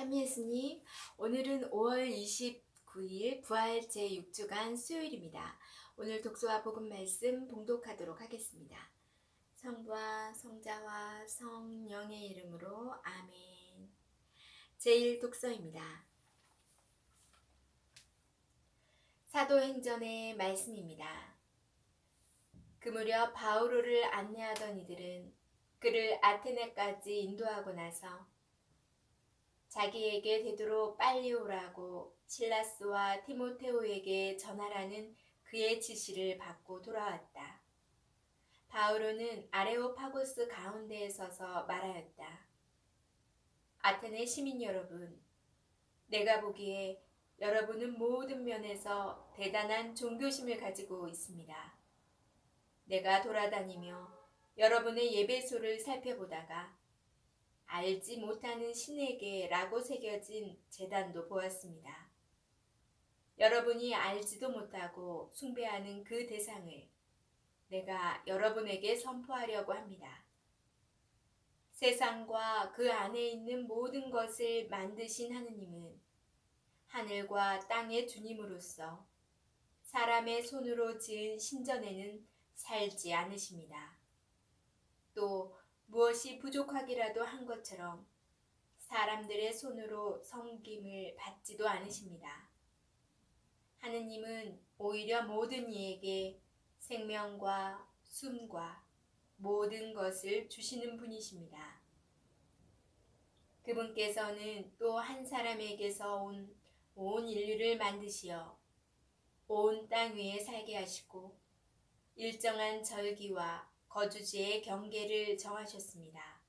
찬미 오늘은 5월 29일 부활 제6주간 수요일입니다. 오늘 독서와 복음 말씀 봉독하도록 하겠습니다. 성부와 성자와 성령의 이름으로 아멘. 제1 독서입니다. 사도행전의 말씀입니다. 그 무렵 바오로를 안내하던 이들은 그를 아테네까지 인도하고 나서 자기에게 되도록 빨리 오라고 실라스와 티모테오에게 전하라는 그의 지시를 받고 돌아왔다. 바오로는 아레오파고스 가운데에 서서 말하였다. 아테네 시민 여러분, 내가 보기에 여러분은 모든 면에서 대단한 종교심을 가지고 있습니다. 내가 돌아다니며 여러분의 예배소를 살펴보다가 알지 못하는 신에게라고 새겨진 재단도 보았습니다. 여러분이 알지도 못하고 숭배하는 그 대상을 내가 여러분에게 선포하려고 합니다. 세상과 그 안에 있는 모든 것을 만드신 하느님은 하늘과 땅의 주님으로서 사람의 손으로 지은 신전에는 살지 않으십니다. 또 무엇이 부족하기라도 한 것처럼 사람들의 손으로 섬김을 받지도 않으십니다. 하느님은 오히려 모든 이에게 생명과 숨과 모든 것을 주시는 분이십니다. 그분께서는 또 한 사람에게서 온 온 인류를 만드시어 온 땅 위에 살게 하시고 일정한 절기와 거주지의 경계를 정하셨습니다.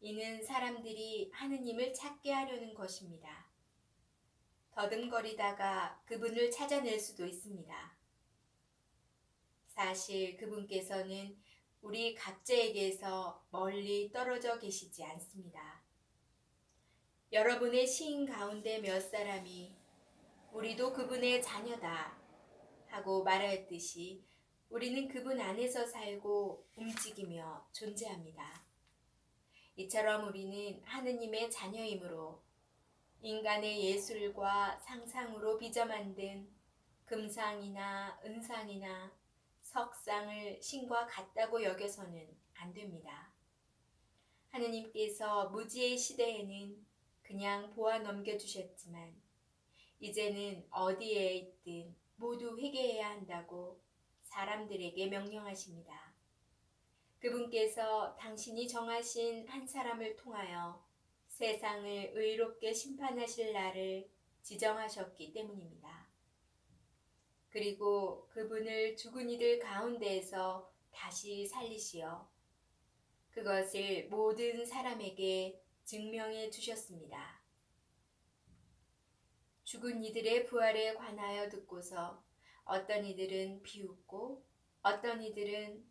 이는 사람들이 하느님을 찾게 하려는 것입니다. 더듬거리다가 그분을 찾아낼 수도 있습니다. 사실 그분께서는 우리 각자에게서 멀리 떨어져 계시지 않습니다. 여러분의 시인 가운데 몇 사람이 우리도 그분의 자녀다 하고 말하였듯이 우리는 그분 안에서 살고 움직이며 존재합니다. 이처럼 우리는 하느님의 자녀이므로 인간의 예술과 상상으로 빚어 만든 금상이나 은상이나 석상을 신과 같다고 여겨서는 안 됩니다. 하느님께서 무지의 시대에는 그냥 보아 넘겨주셨지만 이제는 어디에 있든 모두 회개해야 한다고 사람들에게 명령하십니다. 그분께서 당신이 정하신 한 사람을 통하여 세상을 의롭게 심판하실 날을 지정하셨기 때문입니다. 그리고 그분을 죽은 이들 가운데에서 다시 살리시어 그것을 모든 사람에게 증명해 주셨습니다. 죽은 이들의 부활에 관하여 듣고서 어떤 이들은 비웃고 어떤 이들은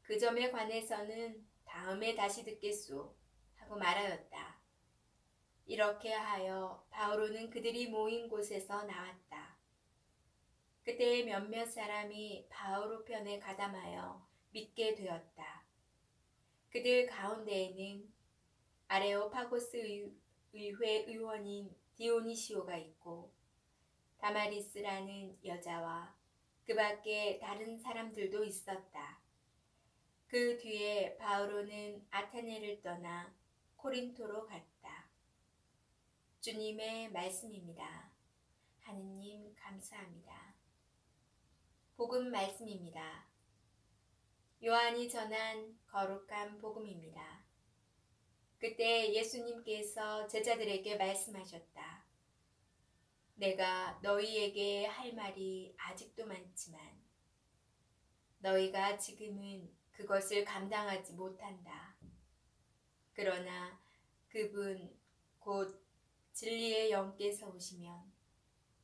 그 점에 관해서는 다음에 다시 듣겠소 하고 말하였다. 이렇게 하여 바오로는 그들이 모인 곳에서 나왔다. 그때 몇몇 사람이 바오로 편에 가담하여 믿게 되었다. 그들 가운데에는 아레오파고스 의회 의원인 디오니시오가 있고 다마리스라는 여자와 그 밖에 다른 사람들도 있었다. 그 뒤에 바오로는 아테네를 떠나 코린토로 갔다. 주님의 말씀입니다. 하느님 감사합니다. 복음 말씀입니다. 요한이 전한 거룩한 복음입니다. 그때 예수님께서 제자들에게 말씀하셨다. 내가 너희에게 할 말이 아직도 많지만 너희가 지금은 그것을 감당하지 못한다. 그러나 그분 곧 진리의 영께서 오시면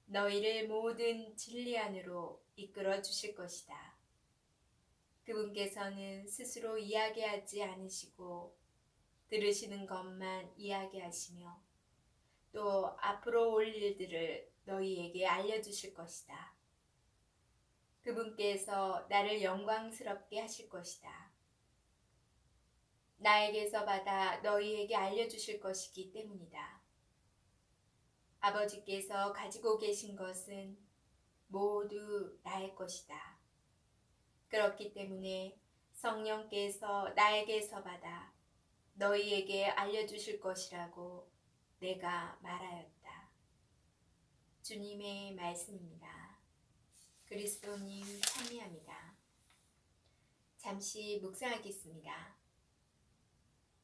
너희를 모든 진리 안으로 이끌어 주실 것이다. 그분께서는 스스로 이야기하지 않으시고 들으시는 것만 이야기하시며 또 앞으로 올 일들을 너희에게 알려주실 것이다. 그분께서 나를 영광스럽게 하실 것이다. 나에게서 받아 너희에게 알려주실 것이기 때문이다. 아버지께서 가지고 계신 것은 모두 나의 것이다. 그렇기 때문에 성령께서 나에게서 받아 너희에게 알려주실 것이라고 내가 말하였다. 주님의 말씀입니다. 그리스도님 참여합니다. 잠시 묵상하겠습니다.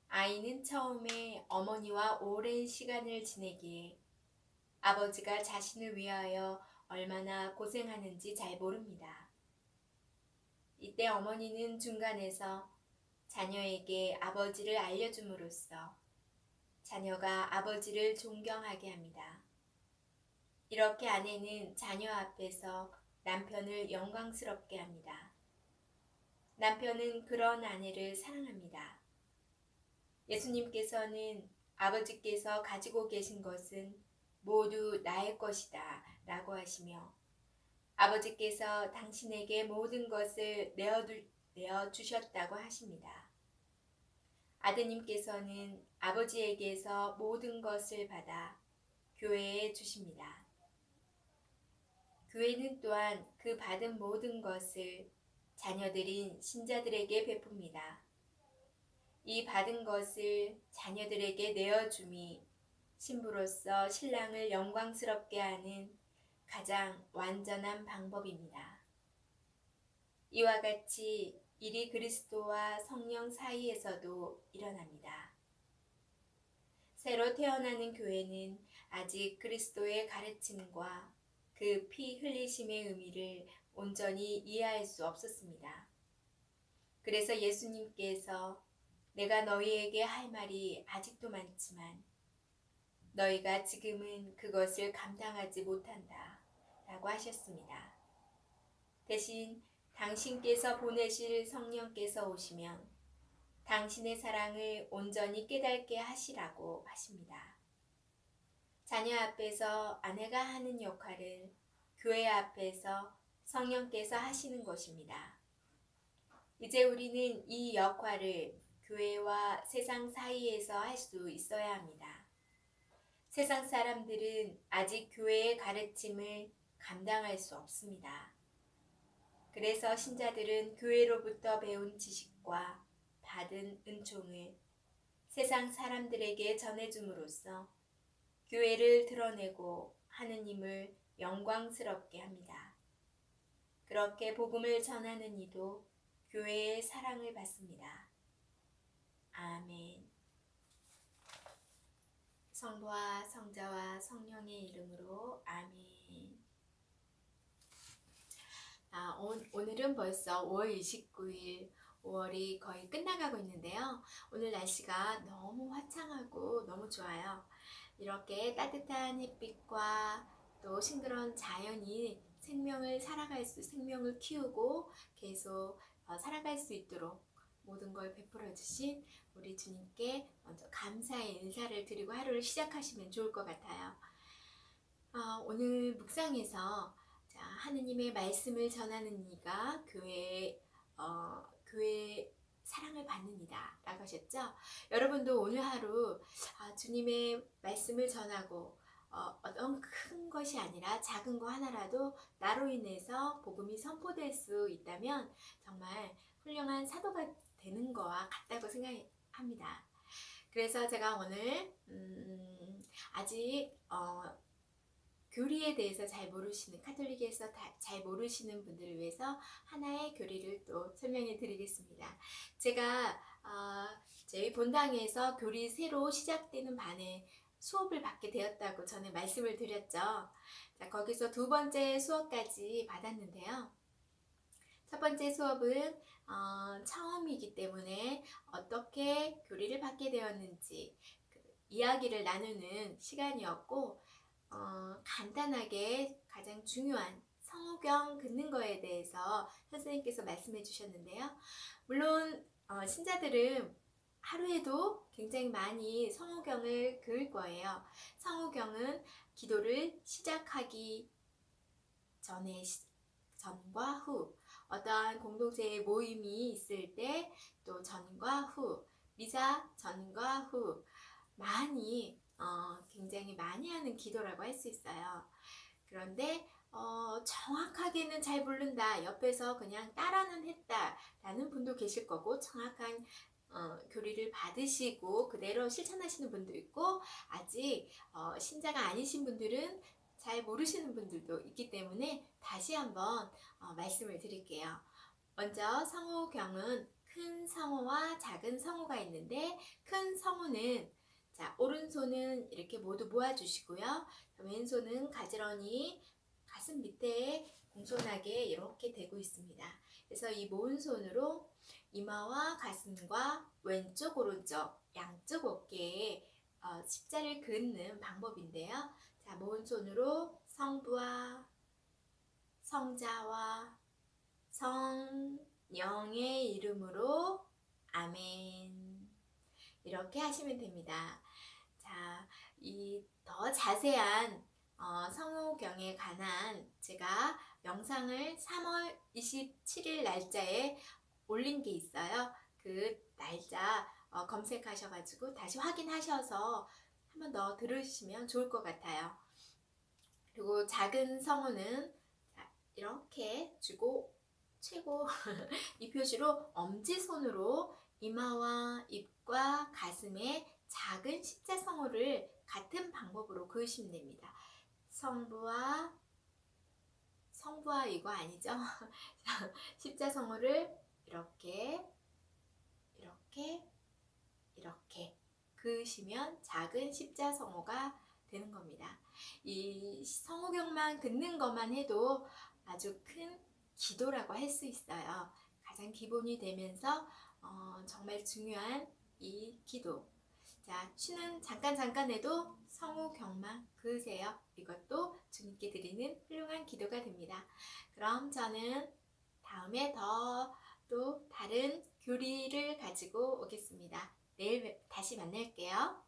아이는 처음에 어머니와 오랜 시간을 지내기에 아버지가 자신을 위하여 얼마나 고생하는지 잘 모릅니다. 이때 어머니는 중간에서 자녀에게 아버지를 알려줌으로써 자녀가 아버지를 존경하게 합니다. 이렇게 아내는 자녀 앞에서 남편을 영광스럽게 합니다. 남편은 그런 아내를 사랑합니다. 예수님께서는 아버지께서 가지고 계신 것은 모두 나의 것이다 라고 하시며 아버지께서 당신에게 모든 것을 내어주셨다고 하십니다. 아드님께서는 아버지에게서 모든 것을 받아 교회에 주십니다. 교회는 또한 그 받은 모든 것을 자녀들인 신자들에게 베풉니다. 이 받은 것을 자녀들에게 내어줌이 신부로서 신랑을 영광스럽게 하는 가장 완전한 방법입니다. 이와 같이 일이 그리스도와 성령 사이에서도 일어납니다. 새로 태어나는 교회는 아직 그리스도의 가르침과 그 피 흘리심의 의미를 온전히 이해할 수 없었습니다. 그래서 예수님께서 내가 너희에게 할 말이 아직도 많지만 너희가 지금은 그것을 감당하지 못한다. 라고 하셨습니다. 대신 당신께서 보내실 성령께서 오시면 당신의 사랑을 온전히 깨닫게 하시라고 하십니다. 자녀 앞에서 아내가 하는 역할을 교회 앞에서 성령께서 하시는 것입니다. 이제 우리는 이 역할을 교회와 세상 사이에서 할 수 있어야 합니다. 세상 사람들은 아직 교회의 가르침을 감당할 수 없습니다. 그래서 신자들은 교회로부터 배운 지식과 받은 은총을 세상 사람들에게 전해줌으로써 교회를 드러내고 하느님을 영광스럽게 합니다. 그렇게 복음을 전하는 이도 교회의 사랑을 받습니다. 아멘. 성부와 성자와 성령의 이름으로 아멘. 아, 오, 오늘은 벌써 5월 29일 5월이 거의 끝나가고 있는데요. 오늘 날씨가 너무 화창하고 너무 좋아요. 이렇게 따뜻한 햇빛과 또 싱그러운 자연이 생명을 살아갈 수, 생명을 키우고 계속 어, 살아갈 수 있도록 모든 걸 베풀어 주신 우리 주님께 먼저 감사의 인사를 드리고 하루를 시작하시면 좋을 것 같아요. 어, 오늘 묵상에서 자, 하느님의 말씀을 전하는 이가 교회 어, 교회 사랑을 받는 이다 라고 하셨죠? 여러분도 오늘 하루 아, 주님의 말씀을 전하고 어, 어떤 큰 것이 아니라 작은 거 하나라도 나로 인해서 복음이 선포될 수 있다면 정말 훌륭한 사도가 되는 거와 같다고 생각합니다. 그래서 제가 오늘 음, 아직 어, 교리에 대해서 잘 모르시는 카톨릭에서 잘 모르시는 분들을 위해서 하나의 교리를 또 설명해 드리겠습니다. 제가 어, 저희 본당에서 교리 새로 시작되는 반에 수업을 받게 되었다고 전에 말씀을 드렸죠. 자, 거기서 두 번째 수업까지 받았는데요. 첫 번째 수업은 어, 처음이기 때문에 어떻게 교리를 받게 되었는지 그 이야기를 나누는 시간이었고 어, 간단하게 가장 중요한 성경 긋는 거에 대해서 선생님께서 말씀해 주셨는데요. 물론 어, 신자들은 하루에도 굉장히 많이 성호경을 그을 거예요. 성호경은 기도를 시작하기 전에 전과 후 어떠한 공동체의 모임이 있을 때 또 전과 후 미사 전과 후 많이 어, 굉장히 많이 하는 기도라고 할 수 있어요. 그런데 어, 정확하게는 잘 모른다. 옆에서 그냥 따라는 했다 라는 분도 계실 거고 정확한 어, 교리를 받으시고 그대로 실천하시는 분도 있고 아직 어, 신자가 아니신 분들은 잘 모르시는 분들도 있기 때문에 다시 한번 어, 말씀을 드릴게요. 먼저 성호경은 큰 성호와 작은 성호가 있는데 큰 성호는 자 오른손은 이렇게 모두 모아주시고요. 왼손은 가지런히 가슴 밑에 공손하게 이렇게 대고 있습니다. 그래서 이 모은 손으로 이마와 가슴과 왼쪽 오른쪽 양쪽 어깨에 어, 십자를 긋는 방법인데요. 자 모은 손으로 성부와 성자와 성령의 이름으로 아멘 이렇게 하시면 됩니다. 자, 이 더 자세한 어, 성호경에 관한 제가 영상을 3월 27일 날짜에 올린 게 있어요. 그 날짜 어, 검색하셔가지고 다시 확인하셔서 한번 더 들으시면 좋을 것 같아요. 그리고 작은 성우는 자, 이렇게 주고 최고 이 표시로 엄지손으로 이마와 입과 가슴에 작은 십자성호를 같은 방법으로 그으시면 됩니다. 성부와 성부와 이거 아니죠? 자, 십자성호를 이렇게 이렇게 이렇게 그으시면 작은 십자성호가 되는 겁니다. 이 성호경만 긋는 것만 해도 아주 큰 기도라고 할 수 있어요. 가장 기본이 되면서 어, 정말 중요한 이 기도. 자, 쉬는 잠깐 잠깐 해도 성우경만 그으세요. 이것도 주님께 드리는 훌륭한 기도가 됩니다. 그럼 저는 다음에 더 또 다른 교리를 가지고 오겠습니다. 내일 다시 만날게요.